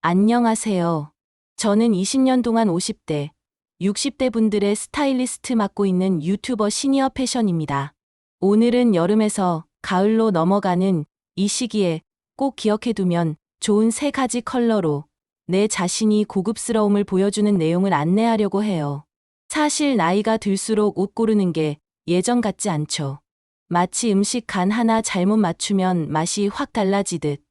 안녕하세요. 저는 20년 동안 50대, 60대 분들의 스타일리스트 맡고 있는 유튜버 시니어 패션입니다. 오늘은 여름에서 가을로 넘어가는 이 시기에 꼭 기억해두면 좋은 세 가지 컬러로 내 자신이 고급스러움을 보여주는 내용을 안내하려고 해요. 사실 나이가 들수록 옷 고르는 게 예전 같지 않죠. 마치 음식 간 하나 잘못 맞추면 맛이 확 달라지듯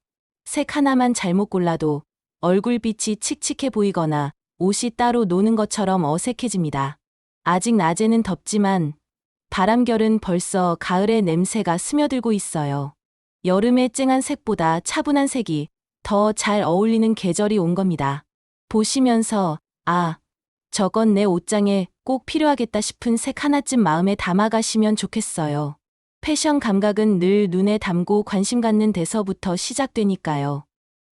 색 하나만 잘못 골라도 얼굴빛이 칙칙해 보이거나 옷이 따로 노는 것처럼 어색해집니다. 아직 낮에는 덥지만 바람결은 벌써 가을의 냄새가 스며들고 있어요. 여름의 쨍한 색보다 차분한 색이 더 잘 어울리는 계절이 온 겁니다. 보시면서, 아, 저건 내 옷장에 꼭 필요하겠다 싶은 색 하나쯤 마음에 담아가시면 좋겠어요. 패션 감각은 늘 눈에 담고 관심 갖는 데서부터 시작되니까요.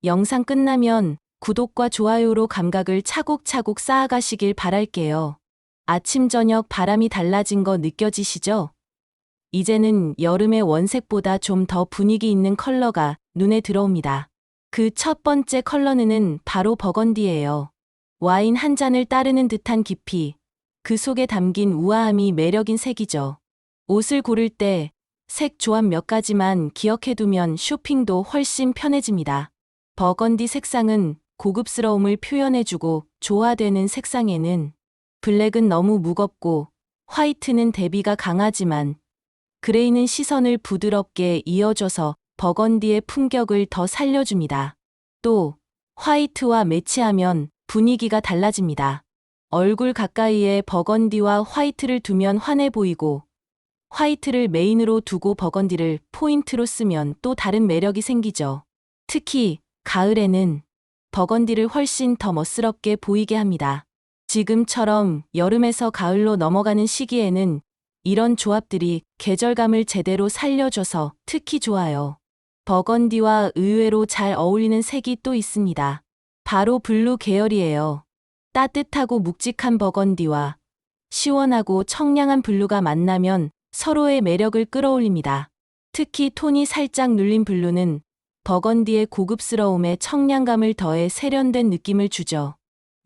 영상 끝나면 구독과 좋아요로 감각을 차곡차곡 쌓아가시길 바랄게요. 아침 저녁 바람이 달라진 거 느껴지시죠? 이제는 여름의 원색보다 좀 더 분위기 있는 컬러가 눈에 들어옵니다. 그 첫 번째 컬러는 바로 버건디예요. 와인 한 잔을 따르는 듯한 깊이, 그 속에 담긴 우아함이 매력인 색이죠. 옷을 고를 때 색 조합 몇 가지만 기억해두면 쇼핑도 훨씬 편해집니다. 버건디 색상은 고급스러움을 표현해주고 조화되는 색상에는 블랙은 너무 무겁고 화이트는 대비가 강하지만 그레이는 시선을 부드럽게 이어줘서 버건디의 품격을 더 살려줍니다. 또 화이트와 매치하면 분위기가 달라집니다. 얼굴 가까이에 버건디와 화이트를 두면 환해 보이고 화이트를 메인으로 두고 버건디를 포인트로 쓰면 또 다른 매력이 생기죠. 특히 가을에는 버건디를 훨씬 더 멋스럽게 보이게 합니다. 지금처럼 여름에서 가을로 넘어가는 시기에는 이런 조합들이 계절감을 제대로 살려줘서 특히 좋아요. 버건디와 의외로 잘 어울리는 색이 또 있습니다. 바로 블루 계열이에요. 따뜻하고 묵직한 버건디와 시원하고 청량한 블루가 만나면 서로의 매력을 끌어올립니다. 특히 톤이 살짝 눌린 블루는 버건디의 고급스러움에 청량감을 더해 세련된 느낌을 주죠.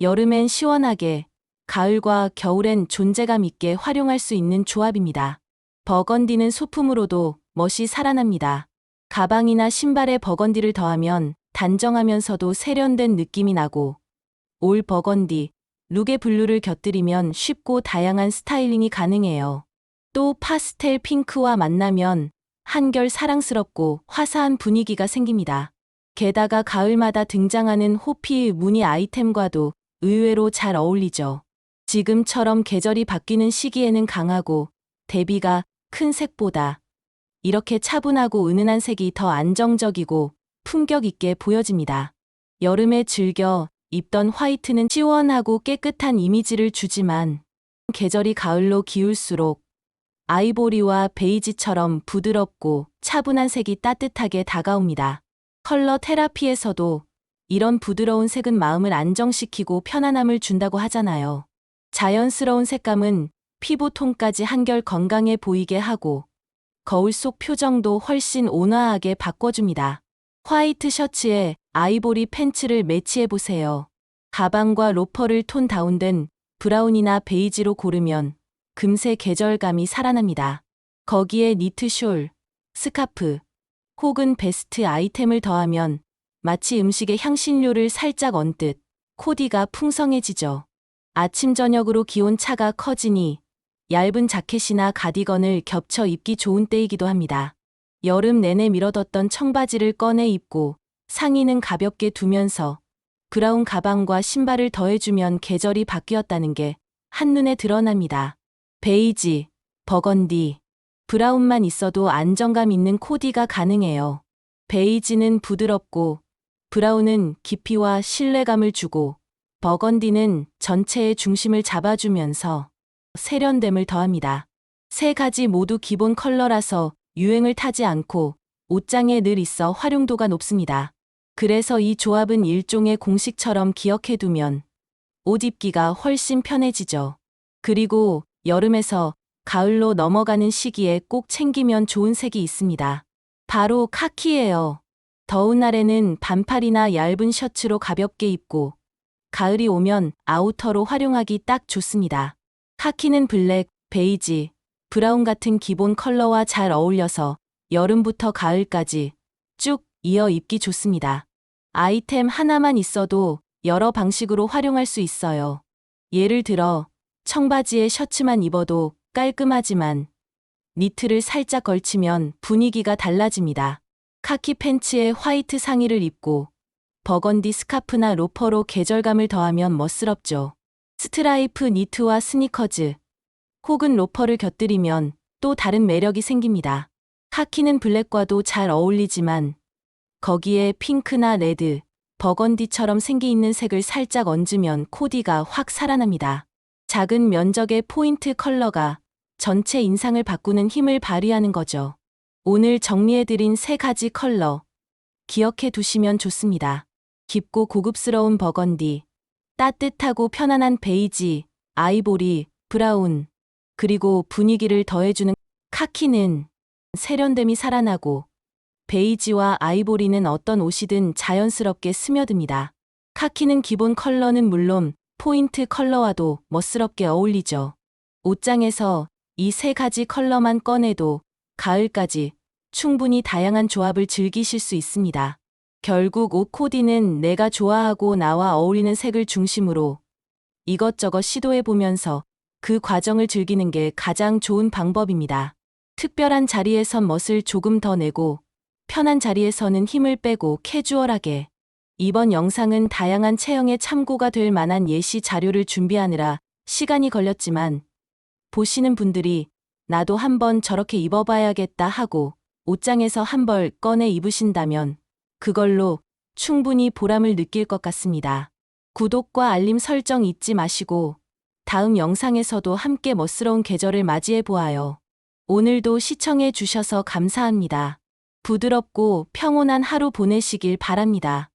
여름엔 시원하게, 가을과 겨울엔 존재감 있게 활용할 수 있는 조합입니다. 버건디는 소품으로도 멋이 살아납니다. 가방이나 신발에 버건디를 더하면 단정하면서도 세련된 느낌이 나고, 올 버건디, 룩의 블루를 곁들이면 쉽고 다양한 스타일링이 가능해요. 또 파스텔 핑크와 만나면 한결 사랑스럽고 화사한 분위기가 생깁니다. 게다가 가을마다 등장하는 호피 무늬 아이템과도 의외로 잘 어울리죠. 지금처럼 계절이 바뀌는 시기에는 강하고 대비가 큰 색보다 이렇게 차분하고 은은한 색이 더 안정적이고 품격 있게 보여집니다. 여름에 즐겨 입던 화이트는 시원하고 깨끗한 이미지를 주지만 계절이 가을로 기울수록 아이보리와 베이지처럼 부드럽고 차분한 색이 따뜻하게 다가옵니다. 컬러 테라피에서도 이런 부드러운 색은 마음을 안정시키고 편안함을 준다고 하잖아요. 자연스러운 색감은 피부 톤까지 한결 건강해 보이게 하고 거울 속 표정도 훨씬 온화하게 바꿔줍니다. 화이트 셔츠에 아이보리 팬츠를 매치해보세요. 가방과 로퍼를 톤 다운된 브라운이나 베이지로 고르면 금세 계절감이 살아납니다. 거기에 니트 숄, 스카프, 혹은 베스트 아이템을 더하면 마치 음식의 향신료를 살짝 얹듯 코디가 풍성해지죠. 아침 저녁으로 기온 차가 커지니 얇은 자켓이나 가디건을 겹쳐 입기 좋은 때이기도 합니다. 여름 내내 밀어뒀던 청바지를 꺼내 입고 상의는 가볍게 두면서 브라운 가방과 신발을 더해주면 계절이 바뀌었다는 게 한눈에 드러납니다. 베이지, 버건디, 브라운만 있어도 안정감 있는 코디가 가능해요. 베이지는 부드럽고 브라운은 깊이와 신뢰감을 주고 버건디는 전체의 중심을 잡아주면서 세련됨을 더합니다. 세 가지 모두 기본 컬러라서 유행을 타지 않고 옷장에 늘 있어 활용도가 높습니다. 그래서 이 조합은 일종의 공식처럼 기억해두면 옷 입기가 훨씬 편해지죠. 그리고 여름에서 가을로 넘어가는 시기에 꼭 챙기면 좋은 색이 있습니다. 바로 카키예요. 더운 날에는 반팔이나 얇은 셔츠로 가볍게 입고 가을이 오면 아우터로 활용하기 딱 좋습니다. 카키는 블랙, 베이지, 브라운 같은 기본 컬러와 잘 어울려서 여름부터 가을까지 쭉 이어 입기 좋습니다. 아이템 하나만 있어도 여러 방식으로 활용할 수 있어요. 예를 들어 청바지에 셔츠만 입어도 깔끔하지만 니트를 살짝 걸치면 분위기가 달라집니다. 카키 팬츠에 화이트 상의를 입고 버건디 스카프나 로퍼로 계절감을 더하면 멋스럽죠. 스트라이프 니트와 스니커즈 혹은 로퍼를 곁들이면 또 다른 매력이 생깁니다. 카키는 블랙과도 잘 어울리지만 거기에 핑크나 레드, 버건디처럼 생기 있는 색을 살짝 얹으면 코디가 확 살아납니다. 작은 면적의 포인트 컬러가 전체 인상을 바꾸는 힘을 발휘하는 거죠. 오늘 정리해드린 세 가지 컬러. 기억해 두시면 좋습니다. 깊고 고급스러운 버건디, 따뜻하고 편안한 베이지, 아이보리, 브라운, 그리고 분위기를 더해주는 카키는 세련됨이 살아나고 베이지와 아이보리는 어떤 옷이든 자연스럽게 스며듭니다. 카키는 기본 컬러는 물론 포인트 컬러와도 멋스럽게 어울리죠. 옷장에서 이 세 가지 컬러만 꺼내도 가을까지 충분히 다양한 조합을 즐기실 수 있습니다. 결국 옷 코디는 내가 좋아하고 나와 어울리는 색을 중심으로 이것저것 시도해 보면서 그 과정을 즐기는 게 가장 좋은 방법입니다. 특별한 자리에선 멋을 조금 더 내고 편한 자리에서는 힘을 빼고 캐주얼하게. 이번 영상은 다양한 체형에 참고가 될 만한 예시 자료를 준비하느라 시간이 걸렸지만 보시는 분들이 나도 한번 저렇게 입어봐야겠다 하고 옷장에서 한 벌 꺼내 입으신다면 그걸로 충분히 보람을 느낄 것 같습니다. 구독과 알림 설정 잊지 마시고 다음 영상에서도 함께 멋스러운 계절을 맞이해 보아요. 오늘도 시청해 주셔서 감사합니다. 부드럽고 평온한 하루 보내시길 바랍니다.